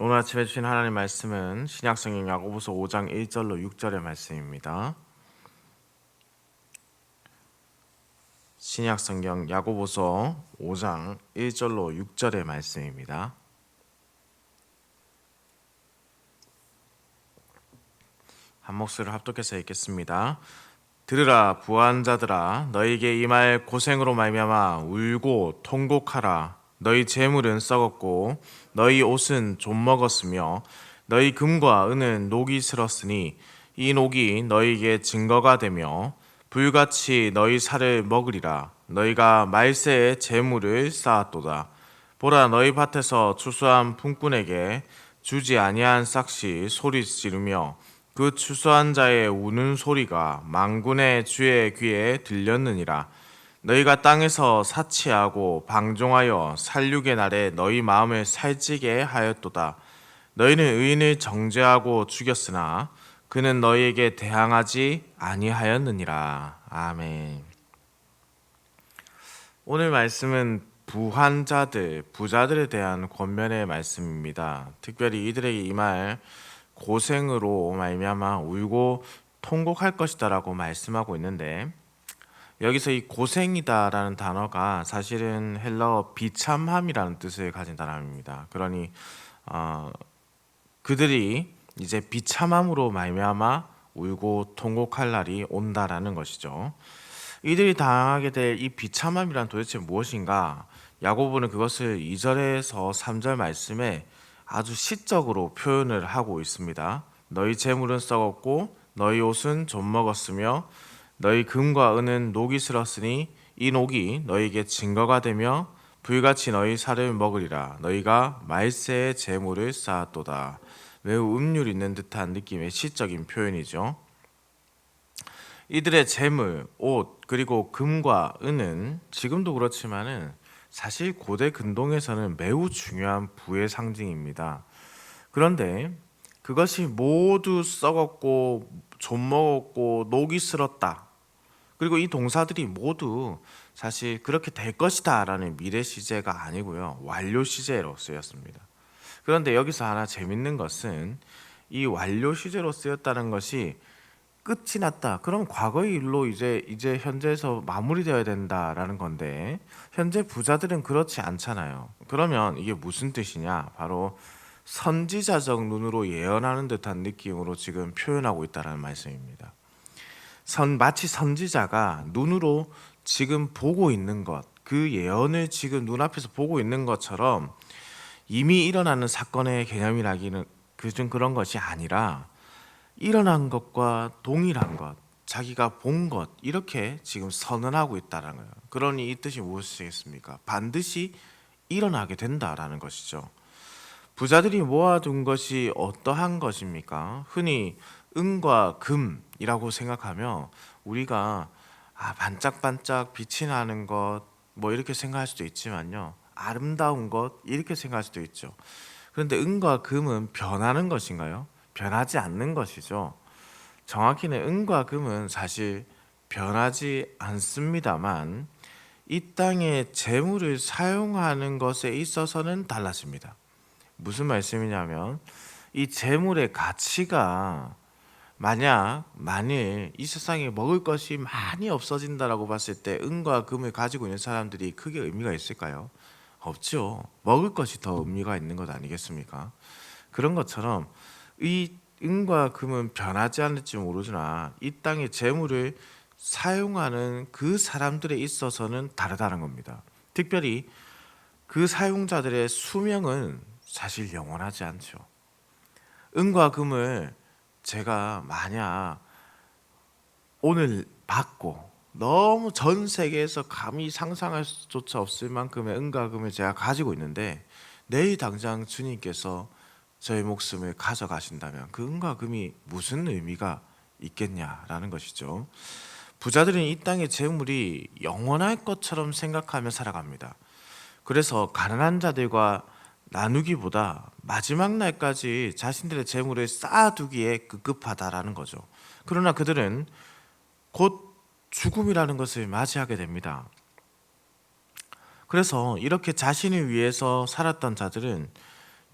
오늘 아침에 주신 하나님 말씀은 신약성경 야고보서 5장 1절로 6절의 말씀입니다. 신약성경 야고보서 5장 1절로 6절의 말씀입니다. 한 목소리를 합독해서 읽겠습니다. 들으라 부한 자들아 너에게 임할 고생으로 말미암아 울고 통곡하라 너희 재물은 썩었고 너희 옷은 좀 먹었으며 너희 금과 은은 녹이 슬었으니 이 녹이 너희에게 증거가 되며 불같이 너희 살을 먹으리라. 너희가 말세에 재물을 쌓았도다. 보라 너희 밭에서 추수한 품꾼에게 주지 아니한 싹시 소리 지르며 그 추수한 자의 우는 소리가 망군의 주의 귀에 들렸느니라 너희가 땅에서 사치하고 방종하여 살육의 날에 너희 마음을 살찌게 하였도다. 너희는 의인을 정죄하고 죽였으나 그는 너희에게 대항하지 아니하였느니라. 아멘. 오늘 말씀은 부한자들, 부자들에 대한 권면의 말씀입니다. 특별히 이들에게 임할 고생으로 말미암아 울고 통곡할 것이다라고 말씀하고 있는데 여기서 이 고생이다라는 단어가 사실은 헬라어 비참함이라는 뜻을 가진 단어입니다. 그러니 어, 그들이 이제 비참함으로 말미암아 울고 통곡할 날이 온다라는 것이죠. 이들이 당하게 될 이 비참함이란 도대체 무엇인가? 야고보는 그것을 2절에서 3절 말씀에 아주 시적으로 표현을 하고 있습니다. 너희 재물은 썩었고 너희 옷은 좀 먹었으며 너희 금과 은은 녹이 슬었으니 이 녹이 너희에게 증거가 되며 불같이 너희 살을 먹으리라 너희가 말세의 재물을 쌓았도다 매우 음률 있는 듯한 느낌의 시적인 표현이죠. 이들의 재물, 옷 그리고 금과 은은 지금도 그렇지만은 사실 고대 근동에서는 매우 중요한 부의 상징입니다. 그런데 그것이 모두 썩었고 좀 먹었고 녹이 슬었다. 그리고 이 동사들이 모두 사실 그렇게 될 것이다라는 미래 시제가 아니고요. 완료 시제로 쓰였습니다. 그런데 여기서 하나 재밌는 것은 이 완료 시제로 쓰였다는 것이 끝이 났다. 그럼 과거의 일로 이제 이제 현재에서 마무리되어야 된다라는 건데 현재 부자들은 그렇지 않잖아요. 그러면 이게 무슨 뜻이냐? 바로 선지자적 눈으로 예언하는 듯한 느낌으로 지금 표현하고 있다라는 말씀입니다. 선 마치 선지자가 눈으로 지금 보고 있는 것, 그 예언을 지금 눈앞에서 보고 있는 것처럼 이미 일어나는 사건의 개념이라기는 그좀 그런 것이 아니라 일어난 것과 동일한 것, 자기가 본 것 이렇게 지금 선언하고 있다는 거예요. 그러니 이 뜻이 무엇이겠습니까? 반드시 일어나게 된다라는 것이죠. 부자들이 모아둔 것이 어떠한 것입니까? 흔히 은과 금이라고 생각하며 우리가 아, 반짝반짝 빛이 나는 것 뭐 이렇게 생각할 수도 있지만요. 아름다운 것 이렇게 생각할 수도 있죠. 그런데 은과 금은 변하는 것인가요? 변하지 않는 것이죠. 정확히는 은과 금은 사실 변하지 않습니다만 이 땅의 재물을 사용하는 것에 있어서는 달라집니다. 무슨 말씀이냐면 이 재물의 가치가 만약 만일 이 세상에 먹을 것이 많이 없어진다라고 봤을 때 은과 금을 가지고 있는 사람들이 크게 의미가 있을까요? 없죠. 먹을 것이 더 의미가 있는 것 아니겠습니까? 그런 것처럼 이 은과 금은 변하지 않을지 모르지나 이 땅의 재물을 사용하는 그 사람들에 있어서는 다르다는 겁니다. 특별히 그 사용자들의 수명은 사실 영원하지 않죠. 은과 금을 제가 만약 오늘 받고 너무 전 세계에서 감히 상상할 수조차 없을 만큼의 은과 금을 제가 가지고 있는데 내일 당장 주님께서 저의 목숨을 가져가신다면 그 은과 금이 무슨 의미가 있겠냐라는 것이죠. 부자들은 이 땅의 재물이 영원할 것처럼 생각하며 살아갑니다. 그래서 가난한 자들과 나누기보다 마지막 날까지 자신들의 재물을 쌓아두기에 급급하다라는 거죠. 그러나 그들은 곧 죽음이라는 것을 맞이하게 됩니다. 그래서 이렇게 자신을 위해서 살았던 자들은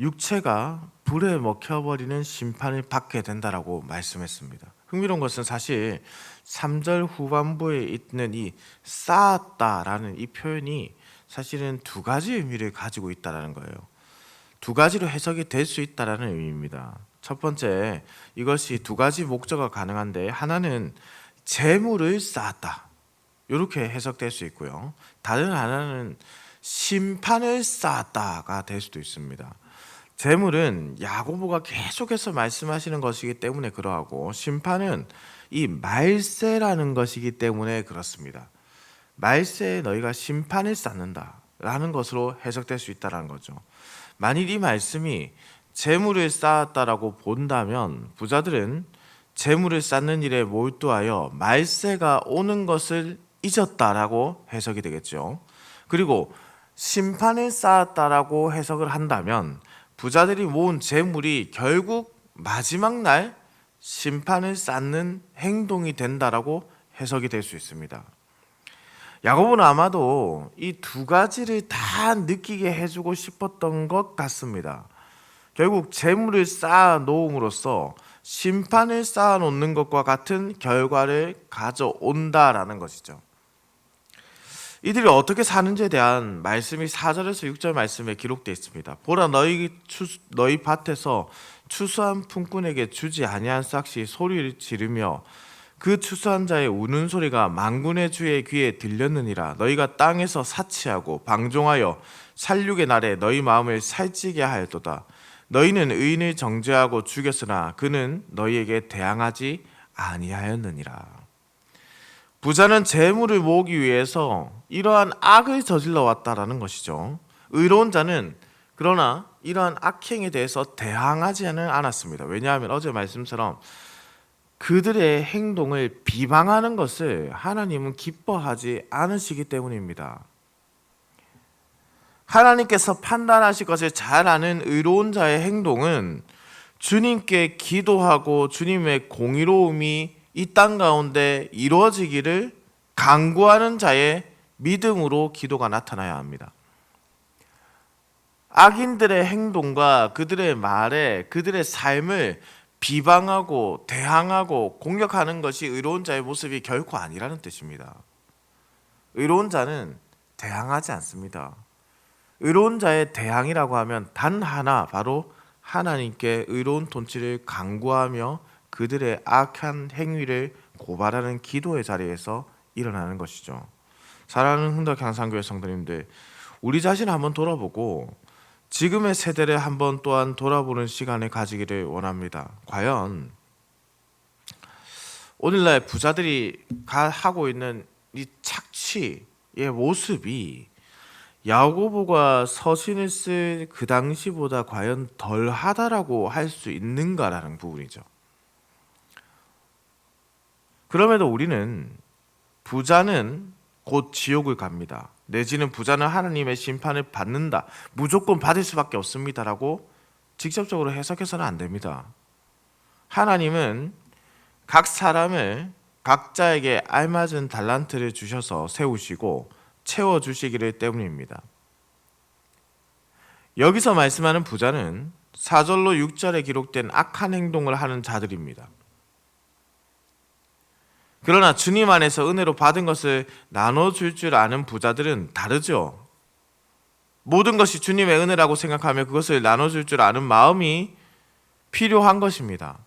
육체가 불에 먹혀버리는 심판을 받게 된다라고 말씀했습니다. 흥미로운 것은 사실 3절 후반부에 있는 이 쌓았다라는 이 표현이 사실은 두 가지 의미를 가지고 있다라는 거예요. 두 가지로 해석이 될 수 있다라는 의미입니다. 첫 번째, 이것이 두 가지 목적가 가능한데 하나는 재물을 쌓았다. 이렇게 해석될 수 있고요. 다른 하나는 심판을 쌓았다가 될 수도 있습니다. 재물은 야고보가 계속해서 말씀하시는 것이기 때문에 그러하고 심판은 이 말세라는 것이기 때문에 그렇습니다. 말세에 너희가 심판을 쌓는다라는 것으로 해석될 수 있다라는 거죠. 만일 이 말씀이 재물을 쌓았다라고 본다면 부자들은 재물을 쌓는 일에 몰두하여 말세가 오는 것을 잊었다라고 해석이 되겠죠. 그리고 심판을 쌓았다라고 해석을 한다면 부자들이 모은 재물이 결국 마지막 날 심판을 쌓는 행동이 된다라고 해석이 될 수 있습니다. 야고보는 아마도 이 두 가지를 다 느끼게 해주고 싶었던 것 같습니다. 결국 재물을 쌓아 놓음으로써 심판을 쌓아 놓는 것과 같은 결과를 가져온다라는 것이죠. 이들이 어떻게 사는지에 대한 말씀이 4절에서 6절 말씀에 기록되어 있습니다. 보라 너희 추, 너희 밭에서 추수한 품꾼에게 주지 아니한 싹시 소리를 지르며 그 추수한 자의 우는 소리가 만군의 주의 귀에 들렸느니라 너희가 땅에서 사치하고 방종하여 살육의 날에 너희 마음을 살찌게 하였도다 너희는 의인을 정죄하고 죽였으나 그는 너희에게 대항하지 아니하였느니라 부자는 재물을 모으기 위해서 이러한 악을 저질러 왔다라는 것이죠. 의로운 자는 그러나 이러한 악행에 대해서 대항하지는 않았습니다. 왜냐하면 어제 말씀처럼 그들의 행동을 비방하는 것을 하나님은 기뻐하지 않으시기 때문입니다. 하나님께서 판단하실 것을 잘 아는 의로운 자의 행동은 주님께 기도하고 주님의 공의로움이 이 땅 가운데 이루어지기를 강구하는 자의 믿음으로 기도가 나타나야 합니다. 악인들의 행동과 그들의 말에 그들의 삶을 비방하고 대항하고 공격하는 것이 의로운 자의 모습이 결코 아니라는 뜻입니다. 의로운 자는 대항하지 않습니다. 의로운 자의 대항이라고 하면 단 하나 바로 하나님께 의로운 통치를 강구하며 그들의 악한 행위를 고발하는 기도의 자리에서 일어나는 것이죠. 사랑하는 흥덕 향상교회 성도님들, 우리 자신을 한번 돌아보고 지금의 세대를 한번 또한 돌아보는 시간을 가지기를 원합니다. 과연 오늘날 부자들이 하고 있는 이 착취의 모습이 야고보가 서신을 쓸그 당시보다 과연 덜하다라고 할 수 있는가라는 부분이죠. 그럼에도 우리는 부자는 곧 지옥을 갑니다. 내지는 부자는 하나님의 심판을 받는다. 무조건 받을 수밖에 없습니다라고 직접적으로 해석해서는 안 됩니다. 하나님은 각 사람을 각자에게 알맞은 달란트를 주셔서 세우시고 채워 주시기를 때문입니다. 여기서 말씀하는 부자는 4절로 6절에 기록된 악한 행동을 하는 자들입니다. 그러나 주님 안에서 은혜로 받은 것을 나눠줄 줄 아는 부자들은 다르죠. 모든 것이 주님의 은혜라고 생각하며 그것을 나눠줄 줄 아는 마음이 필요한 것입니다.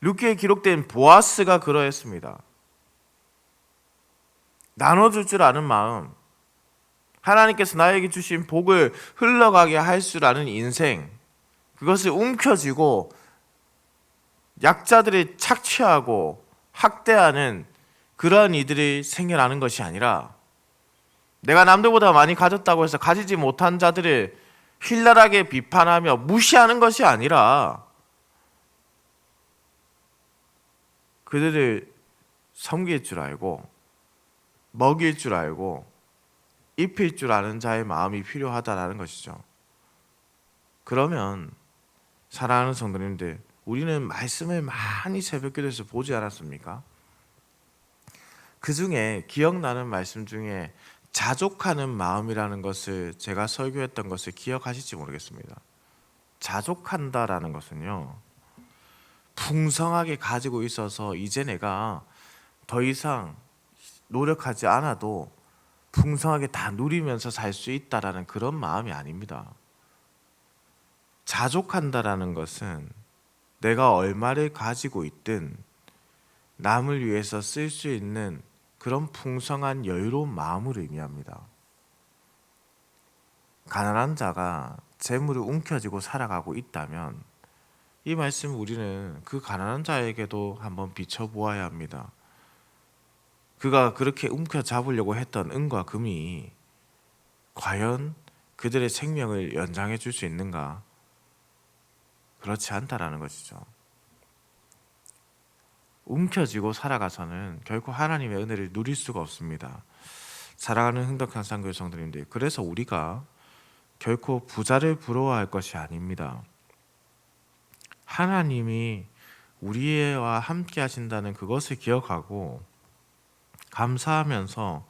루키에 기록된 보아스가 그러했습니다. 나눠줄 줄 아는 마음, 하나님께서 나에게 주신 복을 흘러가게 할 줄 아는 인생, 그것을 움켜쥐고 약자들이 착취하고 학대하는 그러한 이들이 생겨나는 것이 아니라 내가 남들보다 많이 가졌다고 해서 가지지 못한 자들을 힐랄하게 비판하며 무시하는 것이 아니라 그들을 섬길 줄 알고 먹일 줄 알고 입힐 줄 아는 자의 마음이 필요하다라는 것이죠. 그러면 사랑하는 성도님들 우리는 말씀을 많이 새벽 기도에서 보지 않았습니까? 그 중에 기억나는 말씀 중에 자족하는 마음이라는 것을 제가 설교했던 것을 기억하실지 모르겠습니다. 자족한다라는 것은요. 풍성하게 가지고 있어서 이제 내가 더 이상 노력하지 않아도 풍성하게 다 누리면서 살 수 있다라는 그런 마음이 아닙니다. 자족한다라는 것은 내가 얼마를 가지고 있든 남을 위해서 쓸 수 있는 그런 풍성한 여유로운 마음을 의미합니다. 가난한 자가 재물을 움켜쥐고 살아가고 있다면 이 말씀 우리는 그 가난한 자에게도 한번 비춰보아야 합니다. 그가 그렇게 움켜잡으려고 했던 은과 금이 과연 그들의 생명을 연장해 줄 수 있는가? 그렇지 않다라는 것이죠. 움켜쥐고 살아가서는 결코 하나님의 은혜를 누릴 수가 없습니다. 사랑하는 흥덕한 상교회 성도님들, 그래서 우리가 결코 부자를 부러워할 것이 아닙니다. 하나님이 우리와 함께 하신다는 그것을 기억하고 감사하면서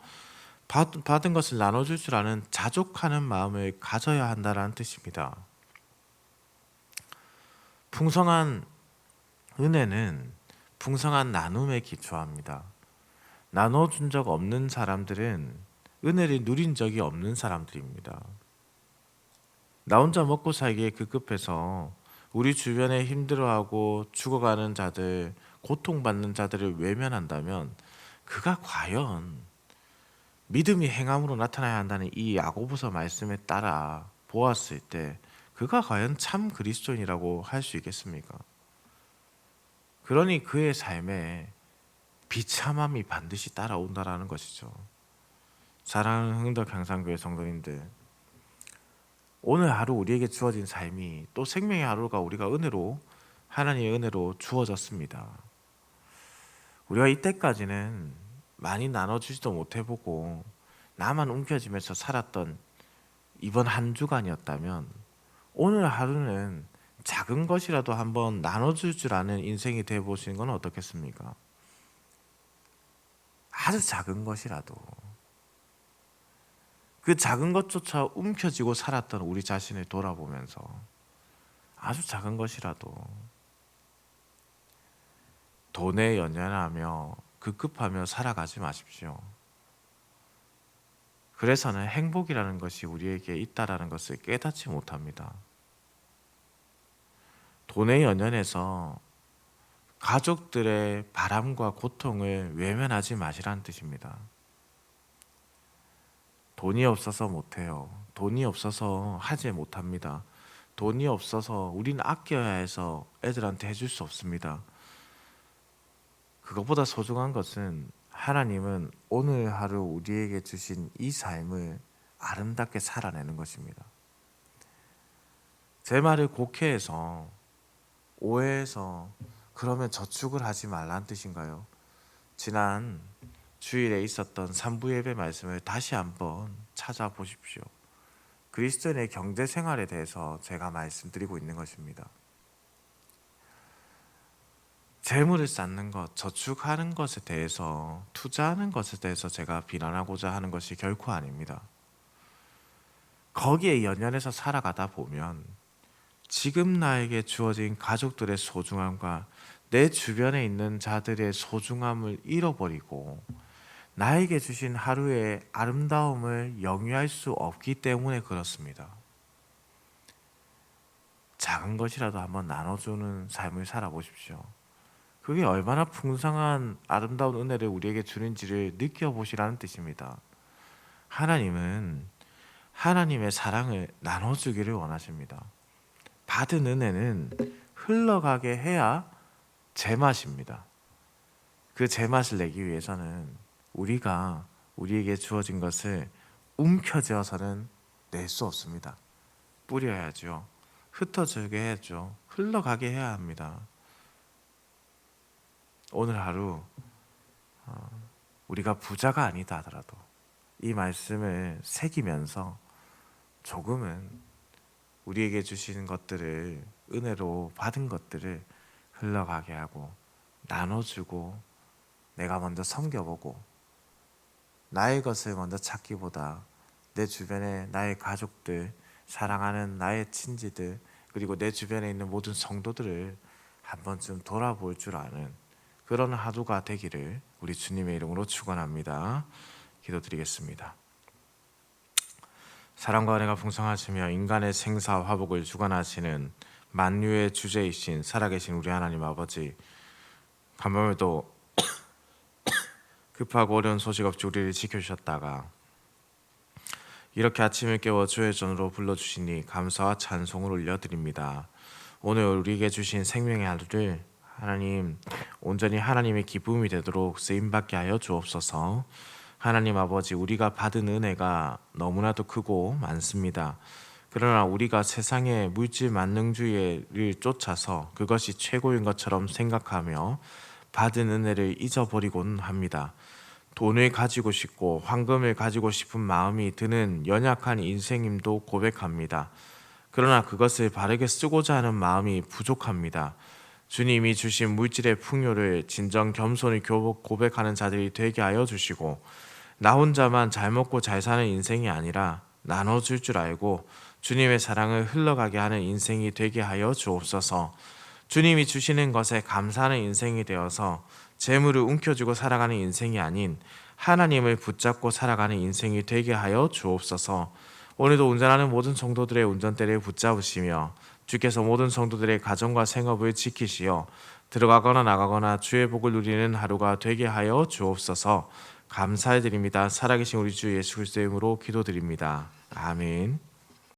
받은 것을 나눠줄 줄 아는 자족하는 마음을 가져야 한다는 뜻입니다. 풍성한 은혜는 풍성한 나눔에 기초합니다. 나눠준 적 없는 사람들은 은혜를 누린 적이 없는 사람들입니다. 나 혼자 먹고 살기에 급급해서 우리 주변에 힘들어하고 죽어가는 자들, 고통받는 자들을 외면한다면 그가 과연 믿음이 행함으로 나타나야 한다는 이 야고보서 말씀에 따라 보았을 때 그가 과연 참 그리스도인이라고 할 수 있겠습니까? 그러니 그의 삶에 비참함이 반드시 따라온다라는 것이죠. 사랑하는 흥덕 향상교회 성도님들, 오늘 하루 우리에게 주어진 삶이 또 생명의 하루가 우리가 은혜로 하나님의 은혜로 주어졌습니다. 우리가 이때까지는 많이 나눠주지도 못해보고 나만 움켜쥐면서 살았던 이번 한 주간이었다면 오늘 하루는 작은 것이라도 한번 나눠줄 줄 아는 인생이 되어 보시는 건 어떻겠습니까? 아주 작은 것이라도 그 작은 것조차 움켜쥐고 살았던 우리 자신을 돌아보면서 아주 작은 것이라도 돈에 연연하며 급급하며 살아가지 마십시오. 그래서는 행복이라는 것이 우리에게 있다라는 것을 깨닫지 못합니다. 돈에 연연해서 가족들의 바람과 고통을 외면하지 마시라는 뜻입니다. 돈이 없어서 못해요. 돈이 없어서 하지 못합니다. 돈이 없어서 우리는 아껴야 해서 애들한테 해줄 수 없습니다. 그것보다 소중한 것은 하나님은 오늘 하루 우리에게 주신 이 삶을 아름답게 살아내는 것입니다. 제 말을 곡해해서 오해해서 그러면 저축을 하지 말란 뜻인가요? 지난 주일에 있었던 삼부 예배 말씀을 다시 한번 찾아보십시오. 그리스도인의 경제 생활에 대해서 제가 말씀드리고 있는 것입니다. 재물을 쌓는 것, 저축하는 것에 대해서 투자하는 것에 대해서 제가 비난하고자 하는 것이 결코 아닙니다. 거기에 연연해서 살아가다 보면 지금 나에게 주어진 가족들의 소중함과 내 주변에 있는 자들의 소중함을 잃어버리고 나에게 주신 하루의 아름다움을 영위할 수 없기 때문에 그렇습니다. 작은 것이라도 한번 나눠주는 삶을 살아보십시오. 그게 얼마나 풍성한 아름다운 은혜를 우리에게 주는지를 느껴보시라는 뜻입니다. 하나님은 하나님의 사랑을 나눠주기를 원하십니다. 받은 은혜는 흘러가게 해야 제맛입니다. 그 제맛을 내기 위해서는 우리가 우리에게 주어진 것을 움켜쥐어서는 낼 수 없습니다. 뿌려야죠. 흩어지게 해야죠. 흘러가게 해야 합니다. 오늘 하루 어, 우리가 부자가 아니다 하더라도 이 말씀을 새기면서 조금은 우리에게 주시는 것들을 은혜로 받은 것들을 흘러가게 하고 나눠주고 내가 먼저 섬겨보고 나의 것을 먼저 찾기보다 내 주변에 나의 가족들, 사랑하는 나의 친지들, 그리고 내 주변에 있는 모든 성도들을 한 번쯤 돌아볼 줄 아는 그런 하루가 되기를 우리 주님의 이름으로 축원합니다. 기도드리겠습니다. 사랑과 은혜가 풍성하시며 인간의 생사 화복을 주관하시는 만유의 주제이신 살아계신 우리 하나님 아버지 간밤에도 급하고 어려운 소식 없이 우리를 지켜주셨다가 이렇게 아침을 깨워 주의 전으로 불러주시니 감사와 찬송을 올려드립니다. 오늘 우리에게 주신 생명의 하루를 하나님 온전히 하나님의 기쁨이 되도록 쓰임받게 하여 주옵소서. 하나님 아버지 우리가 받은 은혜가 너무나도 크고 많습니다. 그러나 우리가 세상의 물질 만능주의를 쫓아서 그것이 최고인 것처럼 생각하며 받은 은혜를 잊어버리곤 합니다. 돈을 가지고 싶고 황금을 가지고 싶은 마음이 드는 연약한 인생임도 고백합니다. 그러나 그것을 바르게 쓰고자 하는 마음이 부족합니다. 주님이 주신 물질의 풍요를 진정 겸손히 고백하는 자들이 되게 하여 주시고 나 혼자만 잘 먹고 잘 사는 인생이 아니라 나눠줄 줄 알고 주님의 사랑을 흘러가게 하는 인생이 되게 하여 주옵소서. 주님이 주시는 것에 감사하는 인생이 되어서 재물을 움켜쥐고 살아가는 인생이 아닌 하나님을 붙잡고 살아가는 인생이 되게 하여 주옵소서. 오늘도 운전하는 모든 성도들의 운전대를 붙잡으시며 주께서 모든 성도들의 가정과 생업을 지키시어 들어가거나 나가거나 주의 복을 누리는 하루가 되게 하여 주옵소서. 감사해 드립니다. 살아계신 우리 주 예수 그리스도의 이름으로 기도드립니다. 아멘.